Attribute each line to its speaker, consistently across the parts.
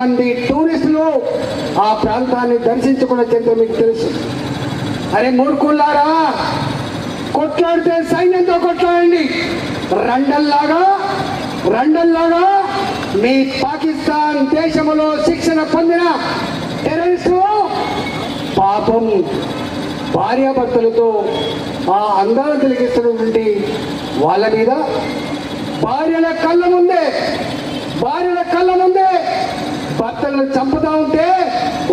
Speaker 1: మంది టూరిస్టులు ఆ ప్రాంతాన్ని దర్శించుకున్న చరిత్ర మీకు తెలుసు. అరే మూర్ఖుల్లారా కొట్లాడితే సైన్యంతో కొట్లాడండి. రండల్లాగా రండల్లాగా మీ పాకిస్తాన్ దేశంలో శిక్షణ పొందిన టెర్రరిస్టులు పాపం భార్యాభర్తలతో ఆ అందాలు కలిగిస్తున్నటువంటి వాళ్ళ మీద భార్యల కళ్ళ ముందే భార్యల కళ్ళ ముందే భర్తలను చంపుతా ఉంటే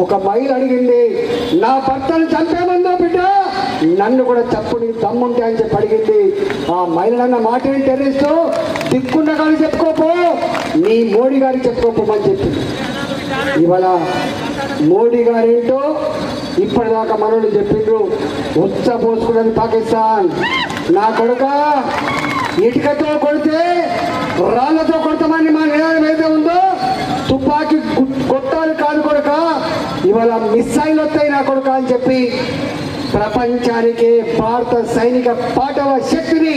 Speaker 1: ఒక మహిళ అడిగింది నా భర్తను చంపేమందో బిడ్డ? నన్ను కూడా చంపుని దమ్ముంటే అని చెప్పి అడిగింది. ఆ మహిళనన్న మాట ఏంటి టెర్రరిస్టు దిక్కున్న కానీ చెప్పుకోపో నీ మోడీ గారికి చెప్పుకోపోమని చెప్పింది. ఇవాళ మోడీ గారేంటో ఇప్పటిదాకా మనోళ్ళు చెప్పిండ్రు ఉచ్చ పోసుకున్నది పాకిస్తాన్. నా కొడుక ఇటుకతో కొడితే రాళ్ళతో కొడతామని మా నినాదం ఏదైతే ఉందో తుపాకి కొట్టాలి కాదు కొడుక ఇవాళ మిస్సైల్ వస్తాయి నా కొడుక అని చెప్పి ప్రపంచానికి భారత సైనిక పాఠవ శక్తిని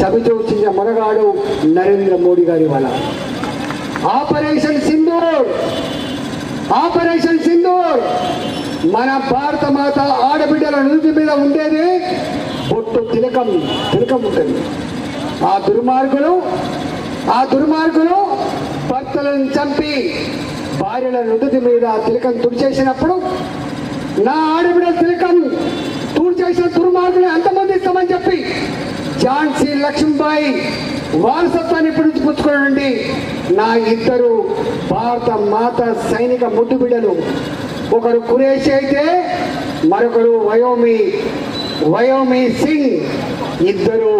Speaker 1: చవిచూచిన మొనగాడు నరేంద్ర మోడీ గారి ఇవాళ. ఆపరేషన్ సింధూర్! ఆపరేషన్ సింధూర్! మన భారత మాత ఆడబిడ్డల నుదుటి మీద ఉండేది బొట్టు తిలకం తిలకం ఉంటుంది. ఆ దుర్మార్గులు ఆ దుర్మార్గులు భర్తలను చంపి భార్యల నుదుటి మీద తిలకం తుడిచేసినప్పుడు నా ఆడబిడ తిలకం తుడిచేసిన దుర్మార్గులు ఎంతమంది ఇస్తామని చెప్పి ఝాన్సీ లక్ష్మీబాయి వారసత్వాన్ని పుచ్చుకోనండి నా ఇద్దరు భారత మాత సైనిక ముద్దు బిడ్డలు. ఒకరు కురేషి అయితే మరొకరు వయోమి వయోమి సింగ్. ఇద్దరు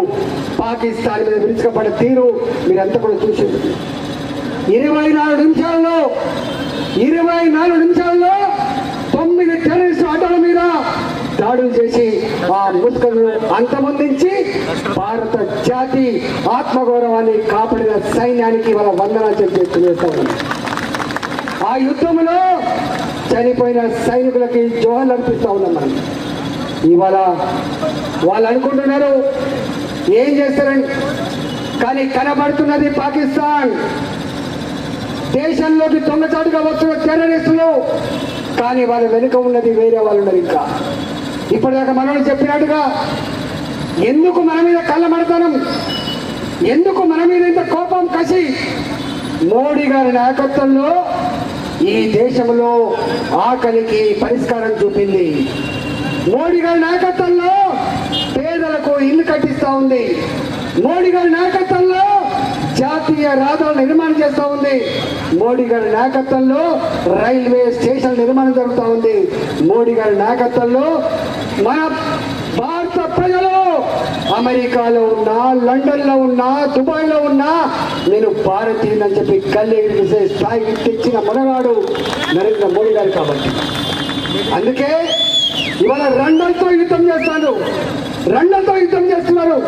Speaker 1: పాకిస్తాన్ మీద విరుచుకపడే తీరు మీరంతా కూడా చూసింది ఇరవై నాలుగు నిమిషాల్లో ఇరవై నాలుగు నిమిషాల్లో తొమ్మిది టెర్రరిస్ట్ ఆటల మీద దాడులు చేసి ఆ ముస్కలను అంతమొందించి భారత జాతి ఆత్మగౌరవాన్ని కాపాడిన సైన్యానికి వాళ్ళ వందనాలు తెలియజేస్తాం ఆ యుద్ధంలో చనిపోయిన సైనికులకి జోహాలు అనిపిస్తూ ఉన్నాం మనం. ఇవాళ వాళ్ళు అనుకుంటున్నారు ఏం చేస్తారని? కానీ కనబడుతున్నది పాకిస్తాన్. దేశంలోకి దొంగచాటుగా వస్తున్న టెర్రరిస్టులు కానీ వాళ్ళ వెనుక ఉన్నది వేరే వాళ్ళు ఉన్నారు ఇంకా. ఇప్పటిదాకా మనల్ని చెప్పినట్టుగా ఎందుకు మన మీద కళ్ళమడతనం? ఎందుకు మన మీద ఇంత కోపం కసి? మోడీ గారి నాయకత్వంలో ఈ దేశంలో ఆకలికి పరిష్కారం చూపింది. మోడీ గారి నాయకత్వంలో పేదలకు ఇల్లు కట్టిస్తా ఉంది. మోడీ గారి నాయకత్వంలో జాతీయ రహదారులు నిర్మాణం చేస్తూ ఉంది. మోడీ గారి నాయకత్వంలో రైల్వే స్టేషన్ నిర్మాణం జరుగుతూ ఉంది. మోడీ గారి నాయకత్వంలో మన భారత ప్రజలు అమెరికాలో ఉన్నా లండన్లో ఉన్నా దుబాయ్లో ఉన్నా నేను భారతీయుని చెప్పి గల్లీ విసే స్థాయికి తెచ్చిన మొదలాడు నరేంద్ర మోడీ గారు కాబట్టి. అందుకే ఇవాళ రండలతో యుద్ధం చేస్తాను రండలతో యుద్ధం చేస్తున్నారు.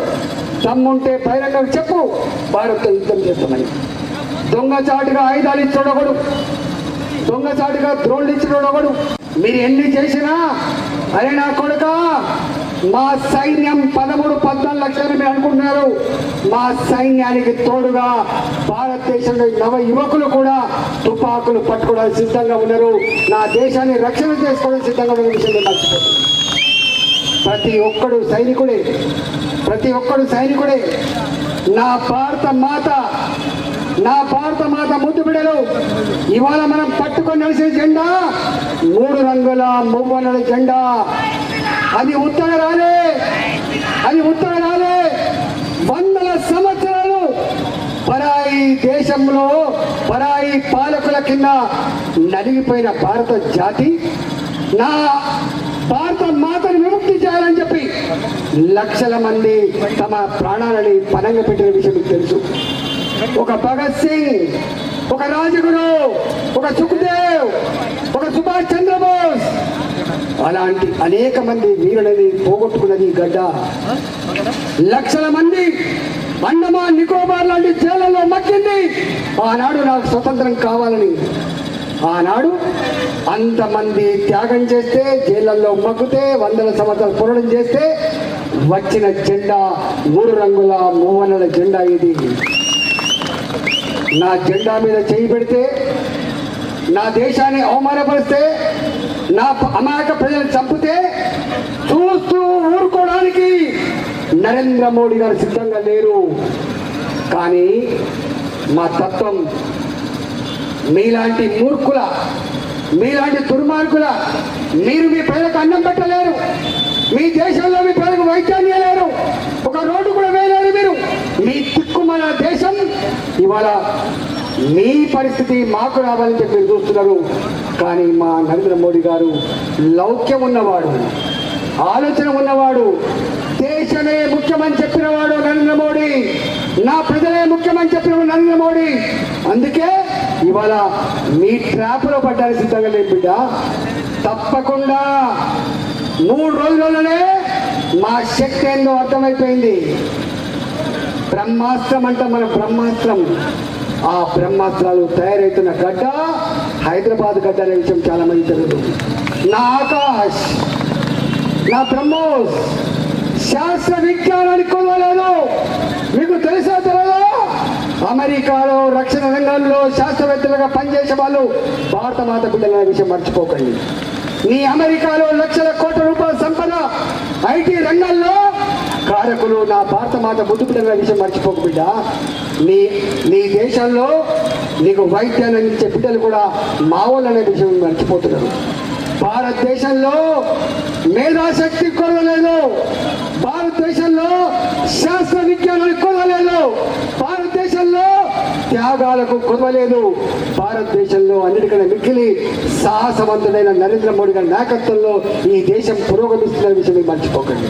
Speaker 1: దమ్ముంటే బహిరంగ చెప్పు. భారత్తో యుద్ధం చేస్తామని దొంగచాటుగా ఆయుధాలు ఇచ్చాడు దొంగచాటుగా ద్రోళ్ళు ఇచ్చినాడు మీరు ఎన్ని చేసినా అరే నా కొడుక మా సైన్యం పదమూడు పద్నాలుగు లక్షలు మీరు అనుకుంటున్నారు. మా సైన్యానికి తోడుగా భారతదేశంలో నవ యువకులు కూడా తుపాకులు పట్టుకోవడానికి సిద్ధంగా ఉన్నారు. నా దేశాన్ని రక్షణ చేసుకోవడానికి సిద్ధంగా ఉన్న విషయం మర్చిపోతుంది ప్రతి ఒక్కడు సైనికుడే. ప్రతి ఒక్కడు సైనికుడే. నా భారత మాత నా భారత మాత ముద్దు బిడలు ఇవాళ మనం పట్టుకొని నడిచే జెండా మూడు రంగుల మువ్వనల జెండా. అది ఉత్తర రాలే. అది ఉత్తర రాలే. వందల సంవత్సరాలు పరాయి దేశంలో పరాయి పాలకుల కింద నలిగిపోయిన భారత జాతి నా భారత మాతను విముక్తి చేయాలని చెప్పి లక్షల మంది తమ ప్రాణాలని పనంగా పెట్టిన విషయం మీకు తెలుసు. ఒక భగత్ సింగ్ ఒక రాజగురు ఒక సుఖదేవ్ ఒక సుభాష్ చంద్రబోస్ అలాంటి అనేక మంది వీరులని పోగొట్టుకున్నది గడ్డ. లక్షల మంది అండమాన్ నికోబార్ లాంటి జైళ్ళలో మక్కింది ఆనాడు నాకు స్వతంత్రం కావాలని ఆనాడు అంతమంది త్యాగం చేస్తే జైళ్ళల్లో మగ్గితే వందల సంవత్సరాలు పురడం చేస్తే వచ్చిన జెండా మూడు రంగుల మూవనల జెండా ఇది. నా జెండా మీద చేయి పెడితే నా దేశాన్ని అవమానపరిస్తే నా అమాయక ప్రజలను చంపితే చూస్తూ ఊరుకోవడానికి నరేంద్ర మోడీ గారు సిద్ధంగా లేరు. కానీ మా తత్వం మీలాంటి మూర్ఖుల మీలాంటి దుర్మార్గుల మీరు మీ ప్రజలకు అన్నం పెట్టలేరు. మీ దేశంలో మీ ప్రజలకు వైద్యాన్ని లేరు ఒక రోడ్డు కూడా వేయలేరు మీరు. మీ తిక్కుమల దేశం ఇవాళ మీ పరిస్థితి మాకు రావాలని చెప్పి మీరు చూస్తున్నారు. కానీ మా నరేంద్ర మోడీ గారు లౌక్యం ఉన్నవాడు ఆలోచన ఉన్నవాడు దేశమే ముఖ్యమని చెప్పినవాడు నరేంద్ర మోడీ. నా ప్రజలే ముఖ్యమని చెప్పిన నరేంద్ర మోడీ. అందుకే ఇవాళ మీ ట్రాప్లో పడ్డానికి సిద్ధంగా లేదు బిడ్డ. తప్పకుండా మూడు రోజుల్లోనే మా శక్తి ఏందో అర్థమైపోయింది. బ్రహ్మాస్త్రం అంట మన బ్రహ్మాస్త్రం. ఆ బ్రహ్మాస్త్రాలు తయారవుతున్న గడ్డ హైదరాబాద్ గడ్డ అనే విషయం చాలా మంది తెలియదు నా ఆకాష్ నా బ్రహ్మోస్ శాస్త్ర విజ్ఞానానికి కొలవలేదు. మీకు అమెరికాలో రక్షణ రంగంలో శాస్త్రవేత్తలుగా పనిచేసే వాళ్ళు భారత మాత బిడ్డల విషయం మర్చిపోకండి. నీ అమెరికాలో లక్షల కోట్ల రూపాయల సంపద ఐటీ రంగంలో కారకులు నా భారత మాత బుద్ధి బిడ్డల విషయం మర్చిపోక బిడ్డ. నీ నీ దేశంలో నీకు వైద్యాన్ని ఇచ్చే బిడ్డలు కూడా మావోళ్ళు విషయం మర్చిపోతున్నారు. భారతదేశంలో మేధాశక్తి కొరవలేదు. భారతదేశంలో శాస్త్ర విజ్ఞానానికి కొరవలేదు. త్యాగాలకు కొరవలేదు భారతదేశంలో అన్నిటికన్నా మిక్కిలి సాహసవంతుడైన నరేంద్ర మోడీ గారి నాయకత్వంలో ఈ దేశం పురోగమిస్తున్న విషయం మర్చిపోకండి.